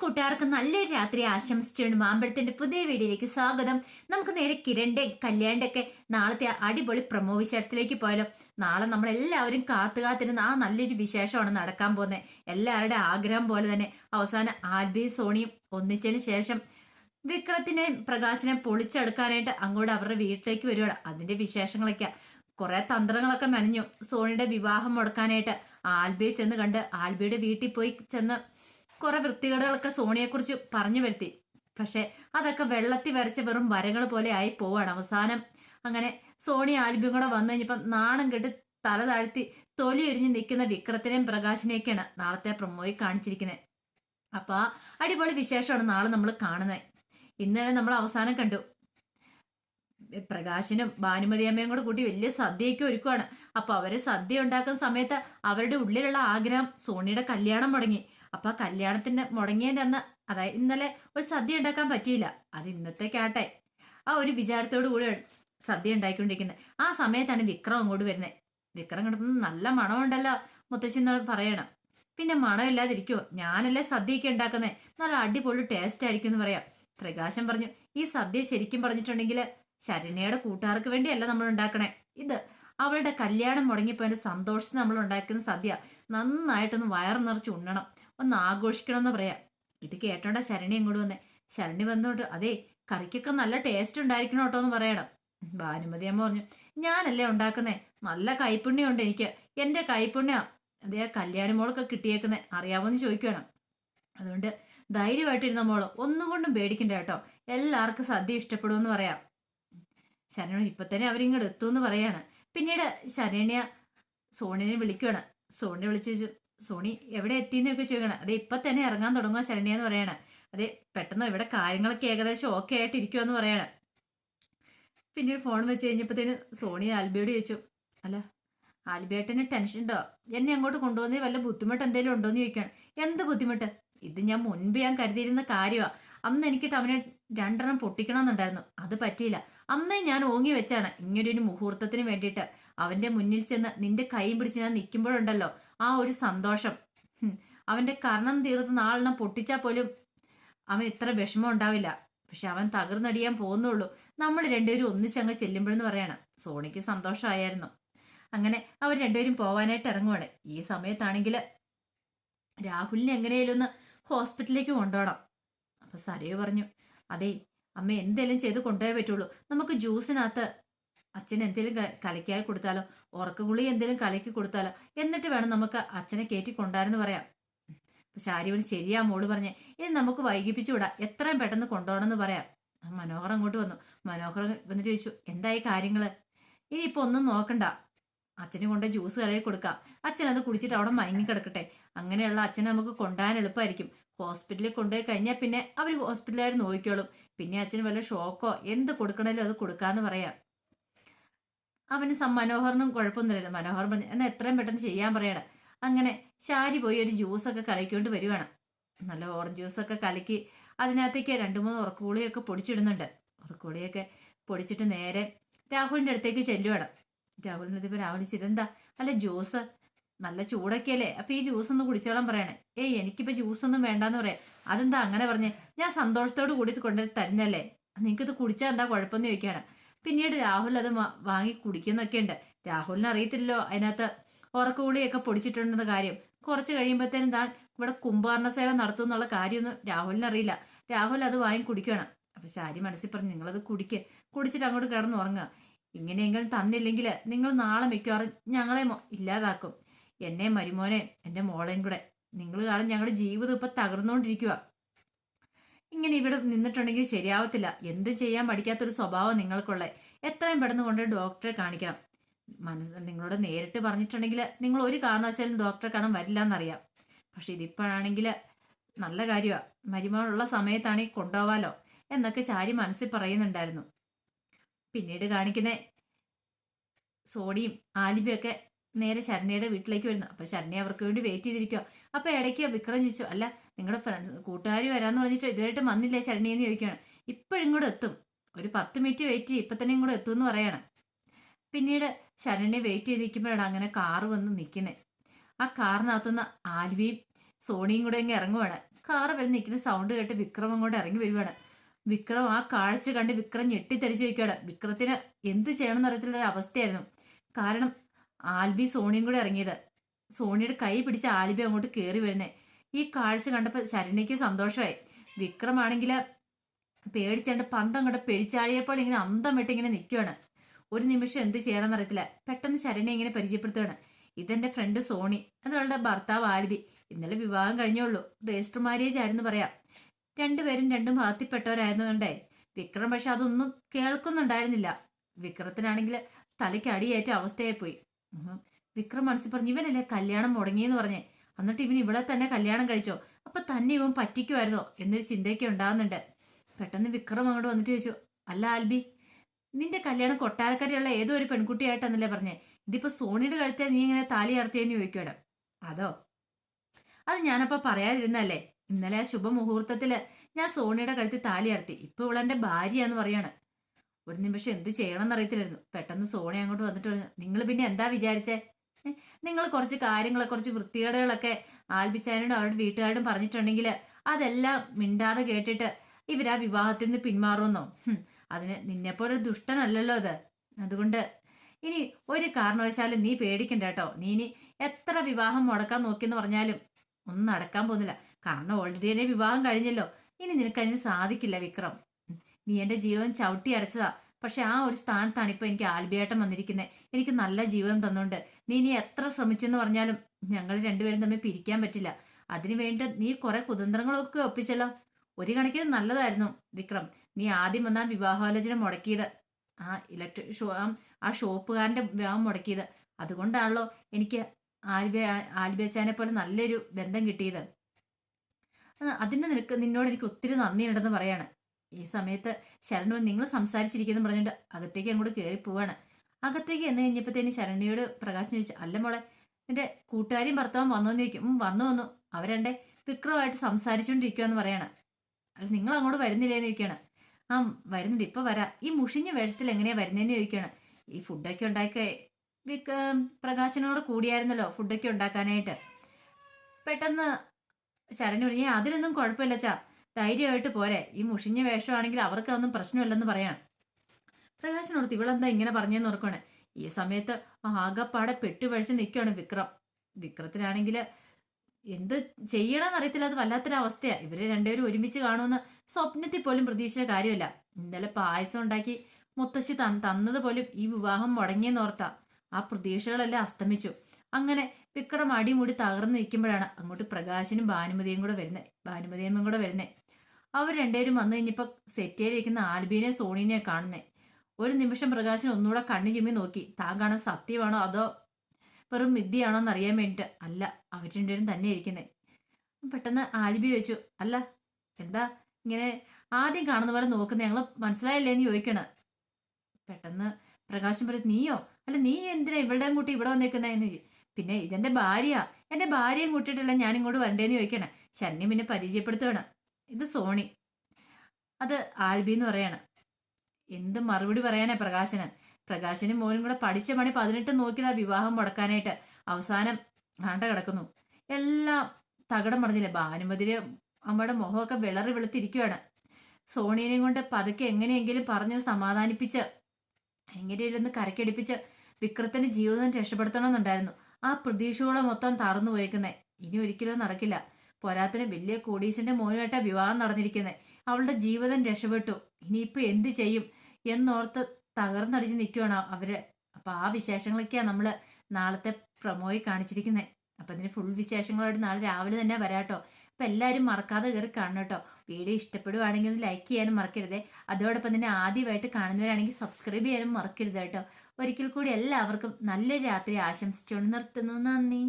കൂട്ടുകാർക്ക് നല്ലൊരു രാത്രി ആശംസിച്ചുകൊണ്ട് മാമ്പഴത്തിന്റെ പുതിയ വീഡിയോയിലേക്ക് സ്വാഗതം. നമുക്ക് നേരെ കിരണ്ടെ കല്യാണിന്റെ ഒക്കെ നാളത്തെ അടിപൊളി പ്രമോ വിശേഷത്തിലേക്ക് പോയാലോ. നാളെ നമ്മൾ എല്ലാവരും കാത്തു കാത്തിരുന്ന ആ നല്ലൊരു വിശേഷമാണ് നടക്കാൻ പോകുന്നത്. എല്ലാവരുടെ ആഗ്രഹം പോലെ തന്നെ അവസാനം ആൽബിയും സോണിയും ഒന്നിച്ചതിന് ശേഷം വിക്രത്തിനെ പ്രകാശനെ പൊളിച്ചെടുക്കാനായിട്ട് അങ്ങോട്ട് അവരുടെ വീട്ടിലേക്ക് വരുവാണ്. അതിന്റെ വിശേഷങ്ങളൊക്കെ കുറെ തന്ത്രങ്ങളൊക്കെ മെനഞ്ഞു സോണിയുടെ വിവാഹം മുടക്കാനായിട്ട് ആൽബിയെ ചെന്ന് കണ്ട് ആൽബിയുടെ വീട്ടിൽ പോയി ചെന്ന് കുറെ വൃത്തികേടുകളൊക്കെ സോണിയെക്കുറിച്ച് പറഞ്ഞു വരുത്തി. പക്ഷെ അതൊക്കെ വെള്ളത്തിൽ വരച്ച വെറും വരകൾ പോലെ ആയി പോവാണ് അവസാനം. അങ്ങനെ സോണി ആൽബിയും കൂടെ വന്നു കഴിഞ്ഞപ്പം നാണം കെട്ട് തല താഴ്ത്തി തൊലി എരിഞ്ഞ് നിൽക്കുന്ന വിക്രത്തിനെയും പ്രകാശിനെയൊക്കെയാണ് നാളത്തെ പ്രൊമോയിൽ കാണിച്ചിരിക്കുന്നത് അപ്പൊ ആ അടിപൊളി വിശേഷമാണ് നാളെ നമ്മൾ കാണുന്നത് ഇന്നലെ നമ്മൾ അവസാനം കണ്ടു. പ്രകാശനും ഭാനുമതി അമ്മയും കൂടെ കൂട്ടി വലിയ സദ്യയൊക്കെ ഒരുക്കുവാണ്. അപ്പൊ അവർ സദ്യ ഉണ്ടാക്കുന്ന സമയത്ത് അവരുടെ ഉള്ളിലുള്ള ആഗ്രഹം സോണിയുടെ കല്യാണം മുടങ്ങി. അപ്പൊ ആ കല്യാണത്തിന്റെ മുടങ്ങിയതിന്റെ അന്ന് അതായത് ഇന്നലെ ഒരു സദ്യ ഉണ്ടാക്കാൻ പറ്റിയില്ല. അത് ഇന്നത്തേക്കാട്ടെ ആ ഒരു വിചാരത്തോടു കൂടി സദ്യ ഉണ്ടാക്കിക്കൊണ്ടിരിക്കുന്നത് ആ സമയത്താണ് വിക്രം അങ്ങോട്ട് വരുന്നത് വിക്രം കിടക്കുന്നത് നല്ല മണമുണ്ടല്ലോ മുത്തശ്ശി എന്ന് പറയണം. പിന്നെ മണമില്ലാതിരിക്കുമോ ഞാനല്ലേ സദ്യയൊക്കെ ഉണ്ടാക്കുന്നത് നല്ല അടിപൊളി ടേസ്റ്റ് ആയിരിക്കും എന്ന് പറയാം. പ്രകാശം പറഞ്ഞു ഈ സദ്യ ശരിക്കും പറഞ്ഞിട്ടുണ്ടെങ്കിൽ ശരണ്യയുടെ കൂട്ടുകാർക്ക് വേണ്ടിയല്ല നമ്മൾ ഉണ്ടാക്കണേ. ഇത് അവളുടെ കല്യാണം മുടങ്ങിപ്പോയതിന്റെ സന്തോഷത്തിന് നമ്മൾ ഉണ്ടാക്കുന്ന സദ്യ. നന്നായിട്ടൊന്ന് വയറ് നിറച്ച് ഉണ്ണണം. ഒന്ന് ആഘോഷിക്കണം എന്ന് പറയാം. ഇത് കേട്ടോണ്ട ശരണി ഇങ്ങോട്ട് വന്നേ. ശരണി വന്നോട്ട് അതെ കറിക്കൊക്കെ നല്ല ടേസ്റ്റ് ഉണ്ടായിരിക്കണം കേട്ടോ എന്ന് പറയണം. ഭാനുമതി അമ്മ പറഞ്ഞു ഞാനല്ലേ ഉണ്ടാക്കുന്നേ? നല്ല കൈപ്പുണ്യമുണ്ട് എനിക്ക്. എന്റെ കൈപ്പുണ്യം അതേ കല്യാണി മോളൊക്കെ കിട്ടിയേക്കുന്നേ. അറിയാവോന്ന് ചോദിക്കണം അതുകൊണ്ട് ധൈര്യമായിട്ടിരുന്ന മോൾ? ഒന്നും കൊണ്ടും പേടിക്കണ്ട കേട്ടോ. എല്ലാവർക്കും സദ്യ ഇഷ്ടപ്പെടുമെന്ന് പറയാം. ശരണ ഇപ്പൊ തന്നെ അവരിങ്ങോട്ട് എത്തുമെന്ന് പറയാണ്. പിന്നീട് ശരണിയ സോണിനെ വിളിക്കുകയാണ് സോണിനെ വിളിച്ച് സോണി എവിടെ എത്തിയെന്നൊക്കെ ചോദിക്കണം. അതെ ഇപ്പൊ തന്നെ ഇറങ്ങാൻ തുടങ്ങുക ശരണ്യ എന്ന് പറയാണ്. അതെ പെട്ടെന്ന് ഇവിടെ കാര്യങ്ങളൊക്കെ ഏകദേശം ഓക്കെ ആയിട്ട് ഇരിക്കുമെന്ന് പറയാണ്. പിന്നീട് ഫോൺ വെച്ച് കഴിഞ്ഞപ്പോഴത്തേന് സോണി ആൽബിയോട് ചോദിച്ചു അല്ല ആൽബിയേട്ടന് ടെൻഷൻ ഉണ്ടോ? എന്നെ അങ്ങോട്ട് കൊണ്ടുപോകുന്നതിൽ വല്ല ബുദ്ധിമുട്ട് എന്തെങ്കിലും ഉണ്ടോ എന്ന് ചോദിക്കണം എന്ത് ബുദ്ധിമുട്ട്? ഇത് ഞാൻ മുൻപ് ഞാൻ കരുതിയിരുന്ന കാര്യമാണ് അന്ന് എനിക്കിട്ട് അവനെ രണ്ടെണ്ണം പൊട്ടിക്കണമെന്നുണ്ടായിരുന്നു അത് പറ്റിയില്ല. അന്നേ ഞാൻ ഓങ്ങി വെച്ചാണ്. ഇങ്ങനെ ഒരു മുഹൂർത്തത്തിന് വേണ്ടിയിട്ട് അവന്റെ മുന്നിൽ ചെന്ന് നിന്റെ കൈയും പിടിച്ച് ഞാൻ നിൽക്കുമ്പോഴുണ്ടല്ലോ ആ ഒരു സന്തോഷം. അവന്റെ കർണം തീർത്ത് നാളെണ്ണം പൊട്ടിച്ചാൽ പോലും അവൻ ഇത്ര വിഷമം ഉണ്ടാവില്ല. പക്ഷെ അവൻ തകർന്നടിയാൻ പോകുന്നുള്ളൂ. നമ്മൾ രണ്ടുപേരും ഒന്നിച്ചങ്ങ് ചെല്ലുമ്പോഴെന്ന് പറയണം. സോണിക്ക് സന്തോഷമായിരുന്നു അങ്ങനെ അവർ രണ്ടുപേരും പോവാനായിട്ട് ഇറങ്ങുവാണ്. ഈ സമയത്താണെങ്കിൽ രാഹുലിനെ എങ്ങനെയാലും ഒന്ന് ഹോസ്പിറ്റലിലേക്ക് കൊണ്ടുപോകണം അപ്പൊ സരയു പറഞ്ഞു അതെ അമ്മ എന്തേലും ചെയ്ത് കൊണ്ടുപോയേ പറ്റുള്ളൂ. നമുക്ക് ജ്യൂസിനകത്ത് അച്ഛൻ എന്തെങ്കിലും കളിക്കായി കൊടുത്താലോ? ഉറക്കഗുളി എന്തെങ്കിലും കലക്കി കൊടുത്താലോ? എന്നിട്ട് വേണം നമുക്ക് അച്ഛനെ കയറ്റി കൊണ്ടാരെന്ന് പറയാം. അപ്പൊ ശാരി വിളി ശരിയാ മോൾ പറഞ്ഞേ. ഇനി നമുക്ക് വൈകിപ്പിച്ചു വിടാം എത്രയും പെട്ടെന്ന് കൊണ്ടുപോകണമെന്ന് പറയാം. മനോഹർ അങ്ങോട്ട് വന്നു. മനോഹർ വന്നിട്ട് ചോദിച്ചു എന്തായി കാര്യങ്ങൾ? ഇനി ഇപ്പൊ ഒന്നും നോക്കണ്ട. അച്ഛനെ കൊണ്ട് ജ്യൂസ് കലക്കി കൊടുക്കാം. അച്ഛൻ അത് കുടിച്ചിട്ട് അവിടെ മയങ്ങി കിടക്കട്ടെ. അങ്ങനെയുള്ള അച്ഛനെ നമുക്ക് കൊണ്ടുപോകാൻ എളുപ്പമായിരിക്കും. ഹോസ്പിറ്റലിൽ കൊണ്ടുപോയി കഴിഞ്ഞാൽ പിന്നെ അവർ ഹോസ്പിറ്റലുകാർ നോക്കിക്കോളും. പിന്നെ അച്ഛന് വല്ല ഷോക്കോ എന്ത് കൊടുക്കണേലും അത് കൊടുക്കാന്ന് പറയാം. അവന് സം മനോഹറിനും കുഴപ്പമൊന്നുമില്ല മനോഹർ പറഞ്ഞു എന്നാൽ എത്രയും പെട്ടെന്ന് ചെയ്യാൻ പറയണം അങ്ങനെ ശാരി പോയി ഒരു ജ്യൂസൊക്കെ കലക്കിക്കൊണ്ട് വരുവാണ്. നല്ല ഓറഞ്ച് ജ്യൂസൊക്കെ കലക്കി അതിനകത്തേക്ക് രണ്ട് മൂന്ന് ഉറക്കുകൂളിയൊക്കെ പൊടിച്ചിടുന്നുണ്ട്. ഉറക്കുകൂളിയൊക്കെ പൊടിച്ചിട്ട് നേരെ രാഹുലിന്റെ അടുത്തേക്ക് ചെല്ലുവാണ്. രാഹുലിന്റെ അടുത്ത് രാഹുൽ ഇതെന്താ? അല്ല ജ്യൂസ് നല്ല ചൂടൊക്കെ അല്ലേ അപ്പം ഈ ജ്യൂസ് ഒന്ന് കുടിച്ചോളാൻ പറയണേ. ഏയ് എനിക്കിപ്പോൾ ജ്യൂസ് ഒന്നും വേണ്ടാന്ന് പറയാം. അതെന്താ? അങ്ങനെ പറഞ്ഞേ ഞാൻ സന്തോഷത്തോട് കൂടി ഇത് കൊണ്ടുവന്ന് തരുന്നല്ലേ നിങ്ങൾക്ക് ഇത് കുടിച്ചാൽ എന്താ കുഴപ്പമെന്ന് ചോദിക്കുകയാണ്. പിന്നീട് രാഹുൽ അത് വാങ്ങി കുടിക്കുന്നൊക്കെ ഉണ്ട്. രാഹുലിന് അറിയത്തില്ലല്ലോ അതിനകത്ത് ഉറക്കുകൂടിയൊക്കെ പൊടിച്ചിട്ടുണ്ടെന്ന കാര്യം. കുറച്ച് കഴിയുമ്പോഴത്തേനും താൻ ഇവിടെ കുംഭാരണ സേവ നടത്തും എന്നുള്ള കാര്യമൊന്നും രാഹുലിന് അറിയില്ല. രാഹുൽ അത് വാങ്ങി കുടിക്കണം. അപ്പൊ ശാരി മനസ്സിൽ പറഞ്ഞു നിങ്ങളത് കുടിക്ക്. കുടിച്ചിട്ട് അങ്ങോട്ട് കിടന്ന് ഉറങ്ങുക ഇങ്ങനെയെങ്കിലും തന്നില്ലെങ്കിൽ നിങ്ങൾ നാളെ മിക്കവാറും ഞങ്ങളെ ഇല്ലാതാക്കും. എന്നെ മരുമോനെ എന്റെ മോളെയും കൂടെ. നിങ്ങൾ കാരണം ഞങ്ങളുടെ ജീവിതം ഇപ്പൊ തകർന്നുകൊണ്ടിരിക്കുക ഇങ്ങനെ ഇവിടെ നിന്നിട്ടുണ്ടെങ്കിൽ ശരിയാവത്തില്ല. എന്ത് ചെയ്യാൻ പഠിക്കാത്തൊരു സ്വഭാവം നിങ്ങൾക്കുള്ള. എത്രയും പെട്ടെന്ന് കൊണ്ട് ഡോക്ടറെ കാണിക്കണം. മനസ്സ് നിങ്ങളോട് നേരിട്ട് പറഞ്ഞിട്ടുണ്ടെങ്കിൽ നിങ്ങൾ ഒരു കാരണവശാലും ഡോക്ടറെ കാണാൻ വരില്ല എന്നറിയാം പക്ഷെ ഇതിപ്പോഴാണെങ്കിൽ നല്ല കാര്യമാണ് മരുമകളുള്ള സമയത്താണെങ്കിൽ കൊണ്ടുപോവാലോ എന്നൊക്കെ ശാരി മനസ്സിൽ പറയുന്നുണ്ടായിരുന്നു. പിന്നീട് കാണിക്കുന്ന സോണിയും ആലിബിയൊക്കെ നേരെ ശരണ്യയുടെ വീട്ടിലേക്ക് വരുന്നു. അപ്പൊ ശരണ്യ അവർക്ക് വേണ്ടി വെയിറ്റ് ചെയ്തിരിക്കുക അപ്പൊ ഇടയ്ക്ക് വിക്രം ചോദിച്ചു അല്ല നിങ്ങളുടെ ഫ്രണ്ട്സ് കൂട്ടുകാർ വരാന്ന് പറഞ്ഞിട്ട് ഇതുവരെയായിട്ട് വന്നില്ലേ ശരണ്യ? എന്ന് ചോദിക്കുകയാണ്. ഇപ്പോഴും കൂടെ എത്തും. ഒരു പത്ത് മിനിറ്റ് വെയിറ്റ് ചെയ്യും. ഇപ്പൊ തന്നെ ഇങ്ങോട്ട് എത്തും എന്ന് പറയണം. പിന്നീട് ശരണ്യ വെയിറ്റ് ചെയ്തിരിക്കുമ്പോഴാണ് അങ്ങനെ കാറ് വന്ന് നിൽക്കുന്നത് ആ കാറിനകത്തുനിന്ന് ആൽവിയും സോണിയും കൂടെ ഇങ്ങ് ഇറങ്ങുവാണ്. കാറ് വരുന്ന നിൽക്കുന്ന സൗണ്ട് കേട്ട് വിക്രം അങ്ങോട്ട് ഇറങ്ങി വരുവാണ് വിക്രം ആ കാഴ്ച കണ്ട് വിക്രം ഞെട്ടിത്തെറിച്ച് വയ്ക്കുകയാണ് വിക്രത്തിന് എന്ത് ചെയ്യണം എന്നറിയത്തില്ല ഒരു അവസ്ഥയായിരുന്നു. കാരണം ആൽബി സോണിയും കൂടെ ഇറങ്ങിയത്. സോണിയുടെ കൈ പിടിച്ച് ആൽബി അങ്ങോട്ട് കയറി വരുന്നേ. ഈ കാഴ്ച കണ്ടപ്പോൾ ശരണ്യയ്ക്ക് സന്തോഷമായി. വിക്രമാണെങ്കിൽ പേടിച്ചാണ്ട് പന്തം അങ്ങോട്ട് പെരിച്ചാഴിയപ്പോൾ ഇങ്ങനെ അന്തം വിട്ട് ഇങ്ങനെ നിൽക്കുകയാണ് ഒരു നിമിഷം എന്ത് ചെയ്യണമെന്ന് അറിയത്തില്ല. പെട്ടെന്ന് ശരണ്യ ഇങ്ങനെ പരിചയപ്പെടുത്തുകയാണ് ഇതെന്റെ ഫ്രണ്ട് സോണി. അതുകൊണ്ട് ഭർത്താവ് ആൽബി. ഇന്നലെ വിവാഹം കഴിഞ്ഞുള്ളൂ രജിസ്റ്റർ മാരേജ് ആയിരുന്നു പറയാം. രണ്ടുപേരും രണ്ടും ഭാഗത്തിൽപ്പെട്ടവരായതുകൊണ്ടേ വിക്രം പക്ഷെ അതൊന്നും കേൾക്കുന്നുണ്ടായിരുന്നില്ല. വിക്രത്തിനാണെങ്കിൽ തലയ്ക്ക് അടിയേറ്റ അവസ്ഥയായി പോയി. വിക്രം മനസ്സിൽ പറഞ്ഞു ഇവനല്ലേ കല്യാണം മുടങ്ങിയെന്ന് പറഞ്ഞേ. എന്നിട്ട് ഇവൻ ഇവിടെ തന്നെ കല്യാണം കഴിച്ചോ? അപ്പൊ തന്നെ ഇവൻ പറ്റിക്കുമായിരുന്നോ എന്നൊരു ചിന്തയൊക്കെ ഉണ്ടാകുന്നുണ്ട് പെട്ടെന്ന് വിക്രം അങ്ങോട്ട് വന്നിട്ട് ചോദിച്ചു അല്ല ആൽബി നിന്റെ കല്യാണം കൊട്ടാരക്കരയുള്ള ഏതോ ഒരു പെൺകുട്ടിയായിട്ടെന്നല്ലേ പറഞ്ഞേ. ഇതിപ്പോ സോണിയുടെ കഴുത്തെ നീ ഇങ്ങനെ താലി അർത്തിയെന്ന് ചോദിക്കുവാണ് അതോ? അത് ഞാനപ്പോ പറയാതിരുന്നല്ലേ ഇന്നലെ ആ ശുഭമുഹൂർത്തത്തിൽ ഞാൻ സോണിയുടെ കഴുത്തിൽ താലി അർത്തി ഇപ്പൊ ഇവളെന്റെ ഭാര്യയാന്ന് പറയാണ്. ഒരു നിമിഷം എന്ത് ചെയ്യണമെന്ന് അറിയത്തില്ലായിരുന്നു. പെട്ടെന്ന് സോണി അങ്ങോട്ട് വന്നിട്ട് പറഞ്ഞു നിങ്ങൾ പിന്നെ എന്താ വിചാരിച്ചേ? നിങ്ങൾ കുറച്ച് കാര്യങ്ങളെ കുറച്ച് വൃത്തികേടുകളൊക്കെ ആൽബിച്ചാനോടും അവരുടെ വീട്ടുകാരോടും പറഞ്ഞിട്ടുണ്ടെങ്കിൽ അതെല്ലാം മിണ്ടാതെ കേട്ടിട്ട് ഇവരാ വിവാഹത്തിൽ നിന്ന് പിന്മാറുമെന്നോ? അതിന് നിന്നെപ്പോലെ ഒരു ദുഷ്ടനല്ലല്ലോ അത്. അതുകൊണ്ട് ഇനി ഒരു കാരണവശാലും നീ പേടിക്കണ്ട കേട്ടോ. നീ ഇനി എത്ര വിവാഹം മുടക്കാൻ നോക്കിയെന്ന് പറഞ്ഞാലും ഒന്നും നടക്കാൻ പോകുന്നില്ല. കാരണം ഓൾറെഡി തന്നെ വിവാഹം കഴിഞ്ഞല്ലോ. ഇനി നിനക്കതിന് സാധിക്കില്ല വിക്രം. നീ എന്റെ ജീവൻ ചവിട്ടി അരച്ചതാ. പക്ഷെ ആ ഒരു സ്ഥാനത്താണ് ഇപ്പൊ എനിക്ക് ആൽബിയേട്ടം വന്നിരിക്കുന്നത് എനിക്ക് നല്ല ജീവിതം തന്നുകൊണ്ട് നീ ഇനി എത്ര ശ്രമിച്ചെന്ന് പറഞ്ഞാലും ഞങ്ങൾ രണ്ടുപേരും തമ്മിൽ പിരിക്കാൻ പറ്റില്ല. അതിനു വേണ്ടി നീ കുറെ കുതന്ത്രങ്ങളൊക്കെ ഒപ്പിച്ചല്ലോ. ഒരു കണക്കിന് നല്ലതായിരുന്നു വിക്രം. നീ ആദ്യം വന്ന വിവാഹാലോചന മുടക്കിയത്. ആ ഇലക്ട്രിക് ഷോ ആ- ഷോപ്പുകാരന്റെ വിവാഹം മുടക്കിയത്. അതുകൊണ്ടാണല്ലോ എനിക്ക് ആൽബിയ ആൽബിയച്ചാനെ പോലെ നല്ലൊരു ബന്ധം കിട്ടിയത്. അതിന് നിനക്ക് നിന്നോട് എനിക്ക് ഒത്തിരി നന്ദിയുണ്ടെന്ന് പറയാണ്. ഈ സമയത്ത് ശരണു നിങ്ങൾ സംസാരിച്ചിരിക്കുന്നു പറഞ്ഞിട്ട് അകത്തേക്ക് അങ്ങോട്ട് കയറി പോവാണ്. അകത്തേക്ക് എന്ന് കഴിഞ്ഞപ്പോഴത്തേന് ശരണ്യയോട് പ്രകാശം ചോദിച്ചു അല്ല മോളെ എന്റെ കൂട്ടുകാരിയും ഭർത്താവും വന്നോന്ന് ചോദിക്കും. വന്നു വന്നു. അവരെന്റെ വിക്രമായിട്ട് സംസാരിച്ചുകൊണ്ടിരിക്കുകയെന്ന് പറയാണ്. അല്ല നിങ്ങൾ അങ്ങോട്ട് വരുന്നില്ലേന്ന് ചോദിക്കുകയാണ്. ആ വരുന്നുണ്ട്. ഇപ്പൊ വരാം. ഈ മുഷിഞ്ഞ വേഷത്തിൽ എങ്ങനെയാ വരുന്നതെന്ന് ചോദിക്കുകയാണ്. ഈ ഫുഡൊക്കെ ഉണ്ടാക്കി. വിക് പ്രകാശനോട് കൂടിയായിരുന്നല്ലോ ഫുഡൊക്കെ ഉണ്ടാക്കാനായിട്ട്. പെട്ടെന്ന് ശരണ്യ അതിലൊന്നും അതിനൊന്നും കുഴപ്പമില്ല ചാ ധൈര്യമായിട്ട് പോരെ. ഈ മുഷിഞ്ഞ വേഷമാണെങ്കിൽ അവർക്ക് അതൊന്നും പ്രശ്നമില്ലെന്ന് പറയാം പ്രകാശനോർത്ത് ഇവളെന്താ ഇങ്ങനെ പറഞ്ഞെന്ന് ഓർക്കണേ ഈ സമയത്ത് ആകപ്പാടെ പെട്ടുപഴിച്ച് നിൽക്കുകയാണ് വിക്രം. വിക്രത്തിനാണെങ്കിൽ എന്ത് ചെയ്യണമെന്ന് അറിയത്തില്ല അത് വല്ലാത്തൊരവസ്ഥയാണ് ഇവർ രണ്ടുപേരും ഒരുമിച്ച് കാണുമെന്ന് സ്വപ്നത്തിൽ പോലും പ്രതീക്ഷിച്ച കാര്യമല്ല. ഇന്നലെ പായസം ഉണ്ടാക്കി മുത്തശ്ശി തന്ന തന്നത് പോലും ഈ വിവാഹം മുടങ്ങിയെന്ന് ഓർത്ത. ആ പ്രതീക്ഷകളെല്ലാം അസ്തമിച്ചു. അങ്ങനെ വിക്രം അടിമുടി തകർന്ന് നിൽക്കുമ്പോഴാണ് അങ്ങോട്ട് പ്രകാശനും ഭാനുമതിയും കൂടെ വരുന്നത് ഭാനുമതിയമ്മയും കൂടെ വരുന്നത് അവർ രണ്ടുപേരും വന്നു കഴിഞ്ഞപ്പോൾ ചെയ്തിരിക്കുന്ന ആൽബീനെ സോണീനെ കാണുന്നേ. ഒരു നിമിഷം പ്രകാശൻ ഒന്നുകൂടെ കണ്ണു ചിമ്മി നോക്കി. താൻ കാണാൻ സത്യമാണോ അതോ വെറും മിഥ്യയാണോ എന്ന് അറിയാൻ വേണ്ടിയിട്ട് അല്ല അവർ രണ്ടുപേരും തന്നെ ഇരിക്കുന്നേ. പെട്ടെന്ന് ആൽബി വെച്ചു അല്ല എന്താ ഇങ്ങനെ ആദ്യം കാണുന്ന പോലെ നോക്കുന്നത് ഞങ്ങൾ മനസ്സിലായില്ലേ എന്ന് ചോദിക്കണ. പെട്ടെന്ന് പ്രകാശം പറയും നീയോ? അല്ല നീ എന്തിനാ ഇവളുടെയും കൂട്ടി ഇവിടെ എന്ന് പിന്നെ ഇതെന്റെ ഭാര്യ. എന്റെ ഭാര്യയും കൂട്ടിയിട്ടല്ല ഞാൻ ഇങ്ങോട്ട് വരണ്ടേന്ന് ചോദിക്കണേ. ശരണ്യ പിന്നെ പരിചയപ്പെടുത്തുകയാണ് ഇത് സോണി. അത് ആൽബി എന്ന് പറയാണ്. എന്ത് മറുപടി പറയാനാ പ്രകാശന്? പ്രകാശനും മോനും കൂടെ പഠിച്ച പണി പതിനെട്ട് നോക്കിയതാ വിവാഹം മുടക്കാനായിട്ട്. അവസാനം ആണ്ട കിടക്കുന്നു. എല്ലാം തകടം പറഞ്ഞില്ലേ ഭാനുമതിരെ അമ്മയുടെ മുഖമൊക്കെ വിളറി വെളുത്തിരിക്കുകയാണ് സോണിയനെയും കൊണ്ട് പതുക്കെ എങ്ങനെയെങ്കിലും പറഞ്ഞ് സമാധാനിപ്പിച്ച് എങ്ങനെയൊന്ന് കരക്കടിപ്പിച്ച് വിക്രത്തിന്റെ ജീവിതം രക്ഷപ്പെടുത്തണമെന്നുണ്ടായിരുന്നു. ആ പ്രതീക്ഷകളെ മൊത്തം തറന്നു പോയേക്കുന്നേ ഇനി ഒരിക്കലും നടക്കില്ല. പോരാത്തിന് വലിയ കോടീശന്റെ മോനുമായിട്ടാ വിവാഹം നടന്നിരിക്കുന്നത് അവളുടെ ജീവിതം രക്ഷപ്പെട്ടു. ഇനിയിപ്പോ എന്ത് ചെയ്യും? എന്നോർത്ത് തകർന്നടിച്ച് നിൽക്കുകയാണ് അവർ. അപ്പൊ ആ വിശേഷങ്ങളൊക്കെയാണ് നമ്മൾ നാളത്തെ പ്രൊമോയിൽ കാണിച്ചിരിക്കുന്നത് അപ്പൊ അതിന് ഫുൾ വിശേഷങ്ങളായിട്ട് നാളെ രാവിലെ തന്നെ വരാട്ടോ. അപ്പൊ എല്ലാവരും മറക്കാതെ കയറി കാണണം കേട്ടോ വീഡിയോ ഇഷ്ടപ്പെടുവാണെങ്കിൽ ലൈക്ക് ചെയ്യാനും മറക്കരുതേ. അതോടൊപ്പം തന്നെ ആദ്യമായിട്ട് കാണുന്നവരാണെങ്കിൽ സബ്സ്ക്രൈബ് ചെയ്യാനും മറക്കരുത് കേട്ടോ. ഒരിക്കൽ കൂടി എല്ലാവർക്കും നല്ലൊരു രാത്രി ആശംസിച്ചുകൊണ്ട് നിർത്തുന്നു. നന്ദി.